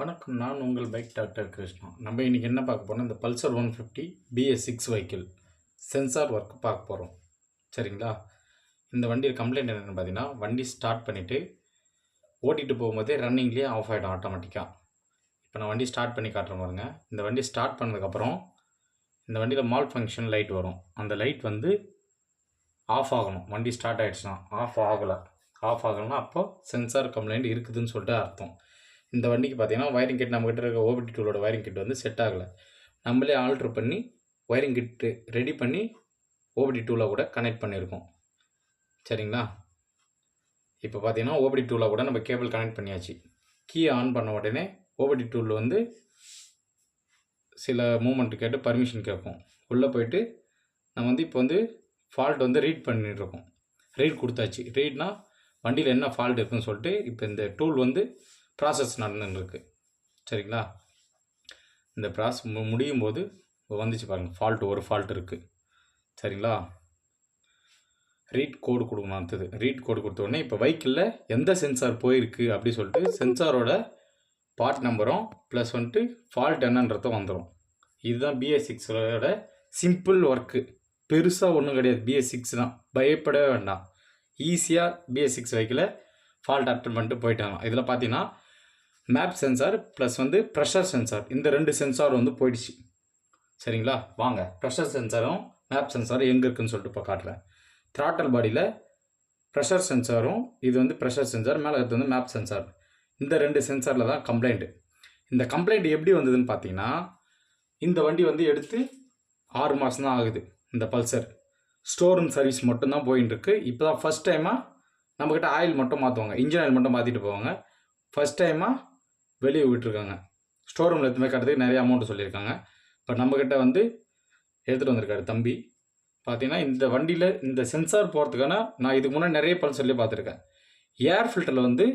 வணக்கம் நான் உங்கள் பைக் டாக்டர் கிருஷ்ணா. நம்ம இன்றைக்கி என்ன பார்க்க போறோம்? இந்த Pulsar one fifty BS six vehicle sensor work பார்க்க போகிறோம் சரிங்களா? இந்த வண்டியில் கம்ப்ளைண்ட் என்னென்னு பார்த்தீங்கன்னா வண்டி ஸ்டார்ட் பண்ணிவிட்டு ஓட்டிகிட்டு போகும்போதே ரன்னிங்லேயே ஆஃப் ஆகிடும் ஆட்டோமேட்டிக்காக இப்போ நான் வண்டி ஸ்டார்ட் பண்ணி காட்டுறேன் பாருங்க. இந்த வண்டி ஸ்டார்ட் பண்ணதுக்கப்புறம் இந்த வண்டியில் மால் ஃபங்க்ஷன் லைட் வரும். அந்த லைட் வந்து ஆஃப் ஆகணும். வண்டி ஸ்டார்ட் ஆகிடுச்சுன்னா ஆஃப் ஆகலை. ஆஃப் ஆகலைன்னா அப்போ சென்சார் கம்ப்ளைண்ட் இருக்குதுன்னு சொல்லிட்டு அர்த்தம். இந்த வண்டிக்கு பார்த்தீங்கன்னா ஒயரிங் கிட் நம்மக்கிட்ட இருக்க ஓபிடி டூலோட வயரிங் கிட் வந்து செட் ஆகலை. நம்மளே ஆல்ட்ரு பண்ணி ஒயரிங் கிட்டு ரெடி பண்ணி ஓபிடி டூலாக கூட கனெக்ட் பண்ணியிருக்கோம். சரிங்களா? இப்போ பார்த்தீங்கன்னா ஓபிடி டூலாக கூட நம்ம கேபிள் கனெக்ட் பண்ணியாச்சு. கீ ஆன் பண்ண உடனே ஓபிடி டூலில் வந்து சில மூமெண்ட் கேட்டு பர்மிஷன் கேட்கும் உள்ளே போயிட்டு நம்ம வந்து இப்போ வந்து ஃபால்ட் வந்து ரீட் பண்ணிட்டுருக்கோம் ரீட் கொடுத்தாச்சு. ரீட்னா வண்டியில் என்ன ஃபால்ட் இருக்குன்னு சொல்லிட்டு இப்போ இந்த டூல் வந்து ப்ராசஸ் நடந்துருக்கு சரிங்களா? இந்த ப்ராசஸ் மு முடியும் போது வந்துச்சு பாருங்கள் ஃபால்ட் ஒரு ஃபால்ட் இருக்குது சரிங்களா? ரீட் கோடு கொடுக்கணும் அடுத்தது. ரீட் கோடு கொடுத்த உடனே இப்போ வெஹிக்கிளில் எந்த சென்சார் போயிருக்கு அப்படி சொல்லிட்டு சென்சாரோட பார்ட் நம்பரும் ப்ளஸ் வந்துட்டு ஃபால்ட் என்னன்றதும் வந்துடும் இதுதான் பிஎஸ் சிக்ஸோட சிம்பிள் ஒர்க்கு பெருசாக ஒன்றும் கிடையாது. பிஎஸ் சிக்ஸ் தான். பயப்படவே வேண்டாம். ஈஸியாக பிஎஸ் சிக்ஸ் வைக்கல ஃபால்ட் அட்டன் பண்ணிட்டு போயிட்டாங்க இதில் பார்த்தீங்கன்னா மேப் சென்சார் ப்ளஸ் வந்து ப்ரெஷர் சென்சார் இந்த ரெண்டு சென்சார் வந்து போயிடுச்சு. சரிங்களா? வாங்க. ப்ரெஷர் சென்சாரும் மேப் சென்சாரும் எங்கே இருக்குன்னு சொல்லிட்டு இப்போ காட்டுறேன். த்ராட்டல் பாடியில் ப்ரெஷர் சென்சாரும் இது வந்து ப்ரெஷர் சென்சார் மேலே இது வந்து மேப் சென்சார் இந்த ரெண்டு சென்சாரில் தான் கம்ப்ளைண்ட்டு இந்த கம்ப்ளைண்ட் எப்படி வந்ததுன்னு பார்த்தீங்கன்னா இந்த வண்டி வந்து எடுத்து ஆறு மாதம் தான் ஆகுது. இந்த பல்சர் ஸ்டோர் ரூம் சர்வீஸ் மட்டும்தான் போயின்னு இருக்கு இப்போ தான் ஃபஸ்ட் டைமாக நம்மக்கிட்ட ஆயில் மட்டும் மாற்றுவாங்க இன்ஜின் ஆயில் மட்டும் மாற்றிட்டு போவாங்க. ஃபஸ்ட் டைமாக வெளியே விட்டுருக்காங்க. ஸ்டோர் ரூமில் எடுத்துமே கட்டுறதுக்கு நிறைய அமௌண்ட் சொல்லியிருக்காங்க. பட் நம்மக்கிட்ட வந்து எடுத்துகிட்டு வந்திருக்காரு தம்பி. பார்த்தீங்கன்னா இந்த வண்டியில் இந்த சென்சார் போகிறதுக்கான நான் இதுக்கு முன்னாடி நிறைய பல்சர்லேயே பார்த்துருக்கேன். ஏர் ஃபில்டரில் வந்து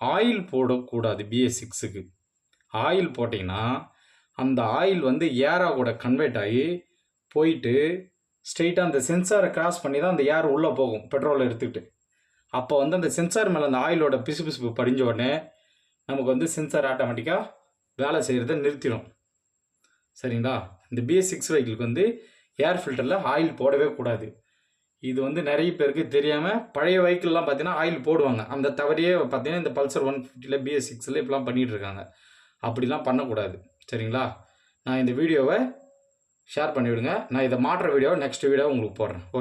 ஆயில் போடக்கூடாது பிஎஸ் சிக்ஸுக்கு ஆயில் போட்டிங்கன்னா அந்த ஆயில் வந்து ஏராக கூட கன்வெர்ட் ஆகி போயிட்டு ஸ்ட்ரெயிட்டாக அந்த சென்சாரை கிராஸ் பண்ணி தான் அந்த ஏர் உள்ளே போகும். பெட்ரோலை எடுத்துக்கிட்டு. அப்போ வந்து அந்த சென்சார் மேலே அந்த ஆயிலோட பிசு பிசுப்பு படிஞ்ச உடனே நமக்கு வந்து சென்சார் ஆட்டோமேட்டிக்காக வேலை செய்கிறத நிறுத்திடும் சரிங்களா? இந்த பிஎஸ் சிக்ஸ் வெஹிக்கிளுக்கு வந்து ஏர் ஃபில்டரில் ஆயில் போடவே கூடாது. இது வந்து நிறைய பேருக்கு தெரியாமல் பழைய வெஹிக்கிள்லாம் பார்த்தீங்கன்னா ஆயில் போடுவாங்க. அந்த தவறையே பார்த்தீங்கன்னா இந்த பல்சர் ஒன் ஃபிஃப்டியில் பிஎஸ் சிக்ஸில் இப்படிலாம் பண்ணிகிட்டு இருக்காங்க. அப்படிலாம் பண்ணக்கூடாது. சரிங்களா? நான் இந்த வீடியோவை ஷேர் பண்ணிவிடுங்க. நான் இதை மாற்ற வீடியோவை நெக்ஸ்ட் வீடியோ உங்களுக்கு போடுறேன்.